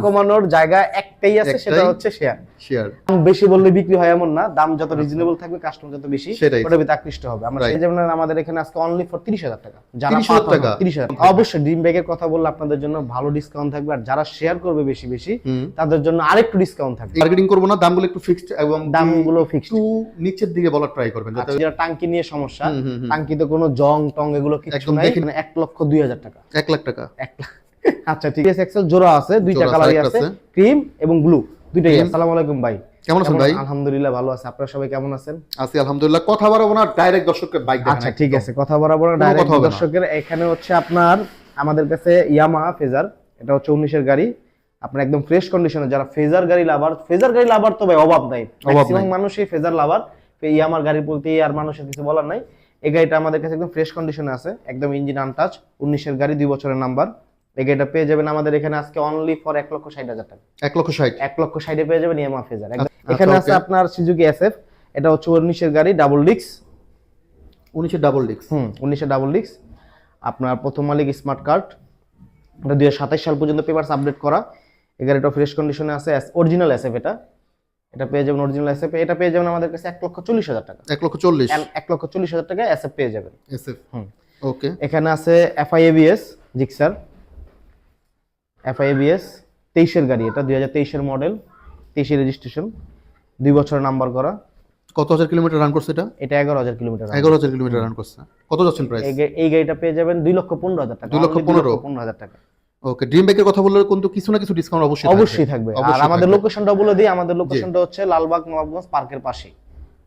কমানোর জায়গা একটাই আছে সেটা হচ্ছে শেয়ার শেয়ার বেশি বললে বিক্রি হয় এমন না দাম যত রিজনেবল থাকবে কাস্টমার যত বেশি ওটা ভিতরে আকৃষ্ট হবে। আমরা যেমন আমাদের এখানে আজকে অনলি ফর তিরিশ হাজার টাকা। যারা 30,000 টাকা? তিরিশ হাজার। অবশ্যই ড্রিম ব্যাগের কথা বললে আপনাদের জন্য ভালো ডিসকাউন্ট থাকবে আর যারা শেয়ার করবে বেশি বেশি তাদের জন্য আরেকটু ডিসকাউন্ট থাকবে। মার্কেটিং করব না দামগুলো একটু ফিক্সড এবং দামগুলো ফিক্সড একটু নিচের দিকে বলার ট্রাই করবেন যাতে যারা টাঙ্কি নিয়ে সমস্যা। টাঙ্কিতে কোনো জং টং এগুলো কিছু নাই দেখে- মানে এক লক্ষ দুই হাজার টাকা। এক লাখ টাকা। এক লাখ। আচ্ছা ঠিক আছে এক্সেল জোড়া আছে দুইটা কালারই আছে। ক্রিম এবং ব্লু দুইটাই আসসালামু আলাইকুম ভাই। কেমন আছেন ভাই? আলহামদুলিল্লাহ ভালো আছে। আপনারা সবাই কেমন আছেন? আছি আলহামদুলিল্লাহ। কথা বাড়াবো না ডাইরেক্ট দর্শককে বাইক আচ্ছা ঠিক আছে কথা বরাবর ডাইরেক্ট। দর্শকের। এখানে হচ্ছে আপনার আমাদের কাছে ইয়ামাহা ফেজার এটা হচ্ছে উনিশের গাড়ি। আপনার একদম ফ্রেশ কন্ডিশনে যারা ফেজার গাড়ি লাভার ফেজার গাড়ি লাভার তো ভাই অভাব নাই। ম্যাক্সিমাম। মানুষই ফেজার লাভার ইয়ামার গাড়ি বলতে আর মানুষের কিছু বলার নাই। এই গাড়িটা আমাদের কাছে একদম ফ্রেশ কন্ডিশনে আছে একদম ইঞ্জিন আনটাচ উনিশের গাড়ি দুই বছরের নাম্বার এই গাড়িটা পেয়ে যাবেন আমাদের এখানে আজকে অনলি ফর এক লক্ষ ষাট হাজার টাকা। এক লক্ষ ষাট? এক লক্ষ ষাটে পেয়ে যাবেন ইয়ামা ফেজার আচ্ছা, এখানে আছে আপনার সুজুকি এসএফ এটা হচ্ছে উনিশের গাড়ি ডাবল ডিক্স উনিশের ডাবল ডিক্স হুম উনিশে ডাবল ডিক্স আপনার প্রথম মালিক স্মার্ট কার্ড এটা দুই হাজার সাতাশ সাল পর্যন্ত পেপারস আপডেট করা। এই গাড়িটা ফ্রেশ কন্ডিশনে আছে অরিজিনাল এসএফ এটা। এটা পেয়ে যাবেন অরিজিনাল এসএফ এটা পেয়ে যাবেন আমাদের কাছে এক লক্ষ চল্লিশ হাজার টাকা। এক লক্ষ চল্লিশ? এক লক্ষ চল্লিশ হাজার টাকা এসএফ পেয়ে যাবেন। এসএফ হুম। ওকে এখানে আছে এফআইএবিএস জিক্সার এফআইএবিএস তেইশের গাড়ি এটা দুই হাজার তেইশের মডেল তেইশের রেজিস্ট্রেশন দুই বছর নাম্বার করা। কত হাজার কিলোমিটার রান করছে এটা? এটা এগারো হাজার কিলোমিটার এগারো হাজার কিলোমিটার রান করছে। কত যাচ্ছেন প্রাইস এই গাড়িটা পেয়ে যাবেন দুই লক্ষ পনেরো হাজার টাকা। দুই লক্ষ পনেরো? পনেরো হাজার টাকা। ওকে ড্রিম বাইকের কথা বললে কিন্তু কিছু না কিছু ডিসকাউন্ট অবশ্যই অবশ্যই থাকবে। আর আমাদের লোকেশনটা বলে দিই আমাদের লোকেশনটা হচ্ছে লালবাগ নবাবগঞ্জ পার্কের পাশে।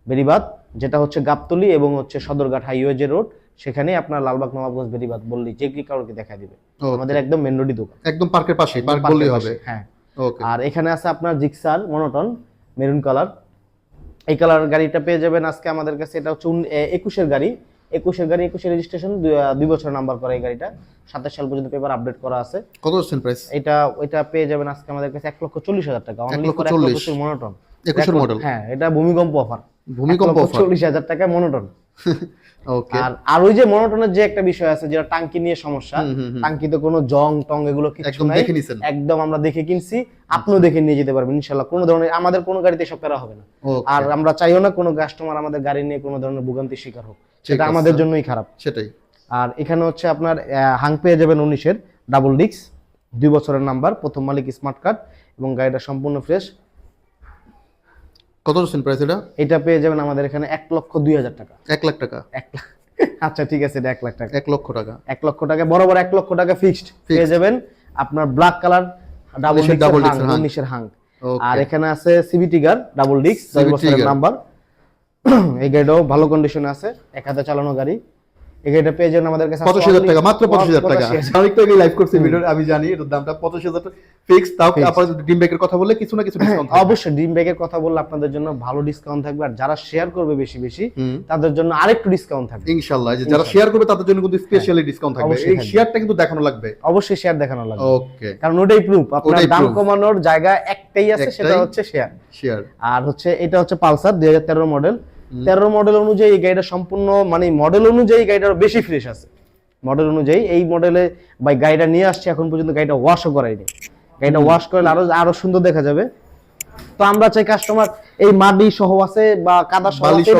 বেরিবাদ যেটা হচ্ছে গাবতলি এবং হচ্ছে সদরঘাট হাইওয়ে যে রোড সেখানে আপনার লালবাগ নবাবগঞ্জ বেরিবাদ বললি যে কি কাউকে দেখা দিবে? আমাদের একদম মেন রোডই দোকান। একদম পার্কের পাশে পার্ক বললেই হবে। হ্যাঁ। ওকে। আর এখানে আছে আপনার জিক্সার মনোটন মেরুন কালার এই কালার গাড়িটা পেয়ে যাবেন আজকে আমাদের কাছে এটা হচ্ছে একুশের গাড়ি। একুশের গাড়ি একুশের রেজিস্ট্রেশন দুই বছর নাম্বার করা এই গাড়িটা। সাতাশ সাল পর্যন্ত পেপার আপডেট করা আছে। কত যাচ্ছেন প্রাইস এটা ওইটা পেয়ে যাবেন আজকে আমাদের কাছে এক লক্ষ চল্লিশ হাজার টাকা। অনলি ফর এক মনোটন একুশের মডেল হ্যাঁ এটা ভূমিকম্প অফার ভূমিকম্প অফার চল্লিশ হাজার টাকা মনোটন ওকে আর আর ওই যে মনোটনের যে একটা বিষয় আছে যেটা টাঙ্কি নিয়ে সমস্যা। টাঙ্কিতে কোনো জং টং এগুলো কিছু নাই। একদম আমরা দেখে কিনছি আপনিও দেখে নিয়ে যেতে পারবেন ইনশাল্লাহ কোনো ধরনের আমাদের কোনো গাড়িতে হবে না। আর আমরা চাইও না কোনো কাস্টমার আমাদের গাড়ি নিয়ে কোনো ধরনের ভোগান্তির শিকার হোক। সেটা আমাদের জন্যই খারাপ। সেটাই। আর এখানে হচ্ছে আপনার হাং পেয়ে যাবেন উনিশের ডাবল ডিক্স দুই বছরের নাম্বার প্রথম মালিক স্মার্ট কার্ড এবং গাড়িটা সম্পূর্ণ ফ্রেশ কত পার্সেন্ট প্রাইস এটা? এটা পেয়ে যাবেন আমাদের এখানে এক লক্ষ দুই হাজার টাকা। এক লাখ টাকা। এক লাখ। আচ্ছা ঠিক আছে এটা এক লাখ টাকা। এক লক্ষ টাকা। এক লক্ষ টাকা বরাবর এক লক্ষ টাকা ফিক্সড পেয়ে যাবেন। আপনার ব্ল্যাক কালার ডাবল হাং। উনিশের হাং আর এখানে আছে CB Trigger double disc number এই গাড়িটাও ভালো কন্ডিশনে আছে। এক হাতে চালানো গাড়ি। গাড়িটা পেয়ে যাবেন আমাদের কাছে পঁচাশি হাজার টাকা মাত্র পঁচাশি হাজার টাকা। 85,000 অনেক টাকা লাইভ করছি ভিডিও আমি জানি এটার দামটা পঁচাশি হাজার টাকা। ফিক্স তাও। আপনার ড্রিম বাইকের কথা বললে কিছু না কিছু ডিসকাউন্ট অবশ্যই ড্রিম ব্যাগের কথা বললে আপনাদের জন্য ভালো ডিসকাউন্ট থাকবে। আর যারা শেয়ার করবে বেশি বেশি তাদের জন্য আরেকটু ডিসকাউন্ট থাকবে। ইনশাআল্লাহ যে যারা শেয়ার করবে তাদের জন্য কিন্তু স্পেশালি ডিসকাউন্ট থাকবে। এই শেয়ারটা কিন্তু দেখানো লাগবে। অবশ্যই শেয়ার দেখানো লাগবে। ওকে কারণ ওটাই প্রুফ আপনার দাম কমানোর জায়গা একটাই আছে সেটা হচ্ছে শেয়ার শেয়ার আর হচ্ছে এটা হচ্ছে পালসার দুই হাজার তেরো মডেল তেরো মডেল অনুযায়ী এই গাড়িটা সম্পূর্ণ মানে মডেল অনুযায়ী গাড়িটা বেশি ফ্রেশ আছে। মডেল অনুযায়ী এই মডেলে বা গাড়িটা নিয়ে আসছে এখন পর্যন্ত গাড়িটা ওয়াশও করাইনি গাড়িটা ওয়াশ করলে আরও আরও সুন্দর দেখা যাবে। তো আমরা চাই কাস্টমার এই মাটি সহ আছে বা কাদা সহ আছে,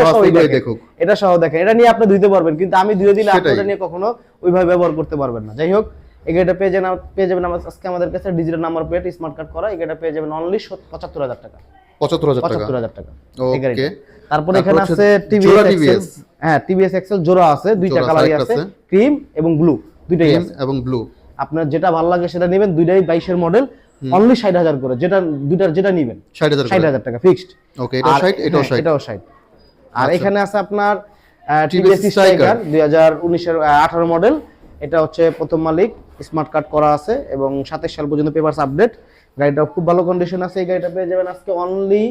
এটা সহ দেখেন। এটা নিয়ে আপনি ধুইতে পারবেন কিন্তু আমি ধুয়ে দিলে। আপনারা নিয়ে কখনো ওইভাবে ব্যবহার করতে পারবেন না। যাই হোক এই গাড়িটা পেয়ে যাবেন পেয়ে যাবেন আমার- আজকে আমাদের কাছে digital number plate smart card করা। এই গাড়িটা পেয়ে যাবেন অনলি পঁচাত্তর হাজার টাকা। পঁচাত্তর হাজার টাকা। পঁচাত্তর হাজার টাকা। এই ওকে গাড়িটা। তারপর এখানে আছে টিভিএস হ্যাঁ টিভিএস এক্সেল জোড়া আছে দুইটা কালারই আছে। ক্রিম এবং ব্লু দুইটাই আছে। এবং ব্লু আপনার যেটা ভালো লাগে সেটা নেবেন দুইটাই বাইশের মডেল অনলি ষাট হাজার করে যেটা দুইটার যেটা নিবেন ষাট হাজার টাকা ফিক্সড ওকে এটাও ষাট এটাও ষাট। এটাও ষাট। আর আচ্ছা। এখানে আছে আপনার টিভিএস স্ট্রাইকার দুই হাজার উনিশের আঠারো মডেল এটা হচ্ছে প্রথম মালিক স্মার্ট কার্ড করা আছে এবং সাতাশ সাল পর্যন্ত পেপারস আপডেট গাড়িটা খুব ভালো কন্ডিশন আছে এই গাড়িটা পেয়ে যাবেন আজকে অনলি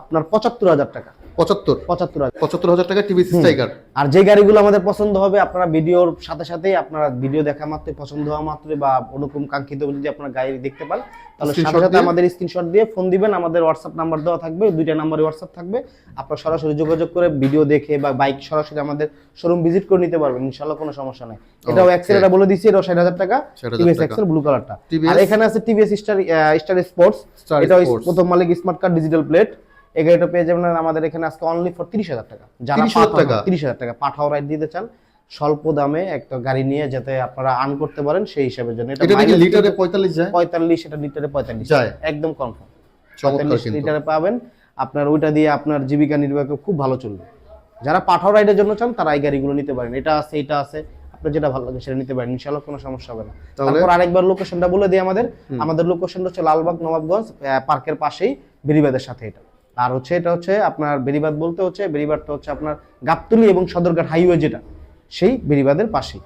আপনার পঁচাত্তর হাজার টাকা। পঁচাত্তর? পঁচাত্তর হাজার। পঁচাত্তর হাজার টাকা টিভি স্ট্রাইকার। আর যে গাড়িগুলো আমাদের পছন্দ হবে আপনারা ভিডিওর সাথে সাথেই আপনারা ভিডিও দেখা মাত্রই পছন্দ হওয়া মাত্রই বা অনুকম কাঙ্ক্ষিত যদি আপনারা গাড়ি দেখতে পান তাহলে সাথে সাথে? আমাদের স্ক্রিনশট দিয়ে ফোন দিবেন আমাদের হোয়াটসঅ্যাপ নাম্বার দেওয়া থাকবে দুইটা নাম্বারে হোয়াটসঅ্যাপ থাকবে। আপনারা সরাসরি যোগাযোগ করে ভিডিও দেখে বা বাইক সরাসরি আমাদের শোরুম ভিজিট করে নিতে পারবেন ইনশাআল্লাহ কোনো সমস্যা নাই। এটাও Okay. এক্সেল বলে দিছি এটাও ষাট হাজার টাকা টিভিএস। এক্সেল ব্লু কালারটা আর এখানে আছে TVS Star Star Sports Star এটা Sports। প্রথম মালিক স্মার্ট কার্ড ডিজিটাল প্লেট এই গাড়িটা পেয়ে যাবেন আমাদের এখানে আজকে অনলি ফর তিরিশ হাজার টাকা। যারা টাকা? তিরিশ হাজার টাকা পাঠাও রাইড দিতে চান স্বল্প দামে একটা গাড়ি নিয়ে যাতে আপনারা আর্ন করতে পারেন সেই হিসাবের জন্য। এটা লিটারে পঁয়তাল্লিশ যায়? পঁয়তাল্লিশ এটা লিটারে পঁয়তাল্লিশ। যায়। একদম কনফার্ম পঁয়তাল্লিশ লিটারে পাবেন। আপনার ওইটা দিয়ে আপনার জীবিকা নির্বাহ খুব ভালো চলবে। যারা পাঠাও রাইডের জন্য চান তারা এই গাড়িগুলো নিতে পারেন। এটা আছে এটা আছে। আপনার যেটা ভালো লাগে সেটা নিতে পারেন। ইনশাআল্লাহ কোনো সমস্যা হবে না? তারপর আরেকবার লোকেশনটা বলে দিই আমাদের। আমাদের লোকেশনটা হচ্ছে লালবাগ নবাবগঞ্জ পার্কের পাশেই বেরিবাদের সাথে এটা। আর হচ্ছে এটা হচ্ছে আপনার বেরিবাদ বলতে হচ্ছে বেরিবাদটা হচ্ছে আপনার গাবতলি এবং সদরঘাট হাইওয়ে যেটা সেই বেরিবাদের পাশে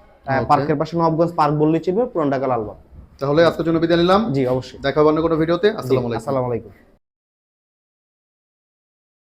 পার্কের পাশে নবগঞ্জ পার্ক বললে চিনবে পুরান ঢাকা লালবাগ। তাহলে আজকের জন্য বিদায় নিলাম। জি অবশ্যই। দেখা হবে অন্য কোনো ভিডিওতে। জি, আসসালামু আলাইকুম। আসসালামু আলাইকুম।